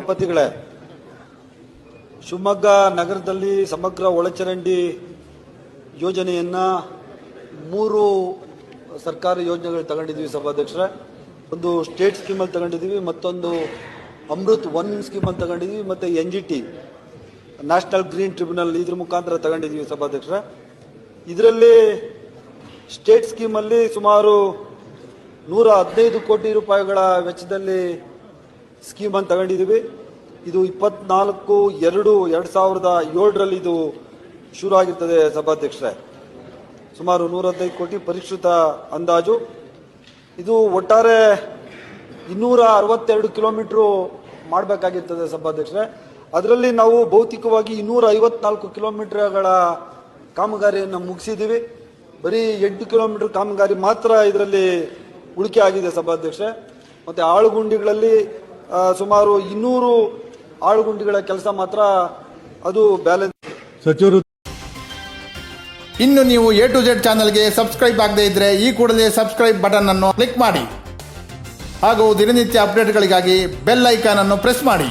ಸಭಾಪತಿಗಳೇ, ಶಿವಮೊಗ್ಗ ನಗರದಲ್ಲಿ ಸಮಗ್ರ ಒಳಚರಂಡಿ ಯೋಜನೆಯನ್ನ ಮೂರು ಸರ್ಕಾರಿ ಯೋಜನೆಗಳು ತಗೊಂಡಿದ್ದೀವಿ ಸಭಾಧ್ಯಕ್ಷರೇ. ಒಂದು ಸ್ಟೇಟ್ ಸ್ಕೀಮಲ್ಲಿ ತಗೊಂಡಿದ್ದೀವಿ, ಮತ್ತೊಂದು ಅಮೃತ್ ಒನ್ ಸ್ಕೀಮಲ್ಲಿ ತಗೊಂಡಿದ್ದೀವಿ, ಮತ್ತು N G T, national green tribunal ಇದ್ರ ಮುಖಾಂತರ ತಗೊಂಡಿದ್ದೀವಿ ಸಭಾಧ್ಯಕ್ಷರೇ. ಇದರಲ್ಲಿ ಸ್ಟೇಟ್ ಸ್ಕೀಮಲ್ಲಿ ಸುಮಾರು ನೂರ ಹದಿನೈದು ಕೋಟಿ ರೂಪಾಯಿಗಳ ವೆಚ್ಚದಲ್ಲಿ ಸ್ಕೀಮನ್ನು ತಗೊಂಡಿದ್ದೀವಿ. ಇದು ಇಪ್ಪತ್ನಾಲ್ಕು ಎರಡು ಎರಡು ಸಾವಿರದ ಏಳರಲ್ಲಿ ಇದು ಶುರು ಆಗಿರ್ತದೆ ಸಭಾಧ್ಯಕ್ಷರೇ. ಸುಮಾರು ನೂರ ಕೋಟಿ ಪರಿಷ್ಕೃತ ಅಂದಾಜು. ಇದು ಒಟ್ಟಾರೆ ಇನ್ನೂರ ಅರವತ್ತೆರಡು ಕಿಲೋಮೀಟ್ರು ಮಾಡಬೇಕಾಗಿರ್ತದೆ ಸಭಾಧ್ಯಕ್ಷರೇ. ಅದರಲ್ಲಿ ನಾವು ಭೌತಿಕವಾಗಿ ಇನ್ನೂರ ಐವತ್ನಾಲ್ಕು ಕಿಲೋಮೀಟ್ರ್ಗಳ ಕಾಮಗಾರಿಯನ್ನು ಮುಗಿಸಿದ್ದೀವಿ. ಬರೀ ಎಂಟು ಕಿಲೋಮೀಟ್ರ್ ಕಾಮಗಾರಿ ಮಾತ್ರ ಇದರಲ್ಲಿ ಉಳಿಕೆ ಆಗಿದೆ ಸಭಾಧ್ಯಕ್ಷರೇ. ಮತ್ತು ಆಳುಗುಂಡಿಗಳಲ್ಲಿ ಸುಮಾರು ಇನ್ನೂರು ಆಳುಗುಂಡಿಗಳ ಕೆಲಸ ಮಾತ್ರ ಅದು ಬ್ಯಾಲೆನ್ಸ್. ಸಚಿವರು ಇನ್ನು ನೀವು ಎ ಟು ಜೆಡ್ ಚಾನಲ್ಗೆ ಸಬ್ಸ್ಕ್ರೈಬ್ ಆಗದೇ ಇದ್ರೆ ಈ ಕೂಡಲೇ ಸಬ್ಸ್ಕ್ರೈಬ್ ಬಟನ್ ಅನ್ನು ಕ್ಲಿಕ್ ಮಾಡಿ. ಹಾಗೂ ದಿನನಿತ್ಯ ಅಪ್ಡೇಟ್ಗಳಿಗಾಗಿ ಬೆಲ್ ಐಕಾನ್ ಅನ್ನು ಪ್ರೆಸ್ ಮಾಡಿ.